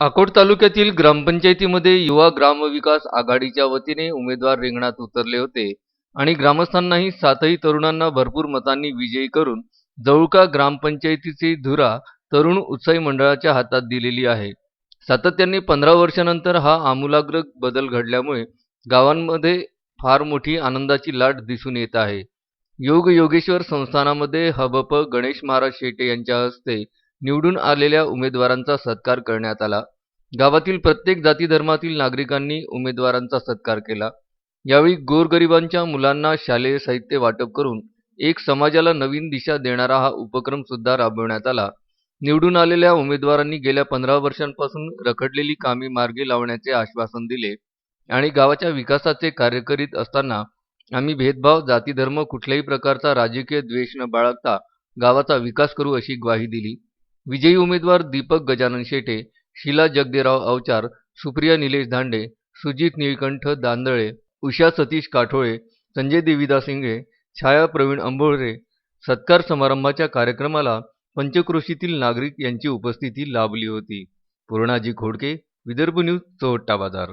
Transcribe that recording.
अकोट तालुक्यातील ग्रामपंचायतीमध्ये युवा ग्रामविकास आघाडीच्या वतीने उमेदवार रिंगणात उतरले होते आणि ग्रामस्थांनाही सातही तरुणांना भरपूर मतांनी विजयी करून जवळका ग्रामपंचायतीची धुरा तरुण उत्साही मंडळाच्या हातात दिलेली आहे. सातत्याने पंधरा वर्षानंतर हा आमूलाग्र बदल घडल्यामुळे गावांमध्ये फार मोठी आनंदाची लाट दिसून येत आहे. योग योगेश्वर संस्थानामध्ये हबप गणेश महाराज शेटे यांच्या हस्ते निवडून आलेल्या उमेदवारांचा सत्कार करण्यात आला. गावातील प्रत्येक जाती धर्मातील नागरिकांनी उमेदवारांचा सत्कार केला. यावेळी गोरगरिबांच्या मुलांना शालेय साहित्य वाटप करून एक समाजाला नवीन दिशा देणारा हा उपक्रम सुद्धा राबवण्यात आला. निवडून आलेल्या उमेदवारांनी गेल्या पंधरा वर्षांपासून रखडलेली कामे मार्गी लावण्याचे आश्वासन दिले आणि गावाच्या विकासाचे कार्य करीत असताना आम्ही भेदभाव जाती धर्म कुठल्याही प्रकारचा राजकीय द्वेष न बाळगता गावाचा विकास करू अशी ग्वाही दिली. विजयी उमेदवार दीपक गजानन शेटे शीला जगदेराव अवचार सुप्रिया निलेश धांडे सुजित निळकंठ दांदळे उषा सतीश काठोळे संजय देवीदास इंगळे छाया प्रवीण अंबोळरे सत्कार समारंभाच्या कार्यक्रमाला पंचक्रोशीतील नागरिक यांची उपस्थिती लाभली होती. पूर्णाजी खोडके विदर्भ न्यूज चोहट्टा बाजार.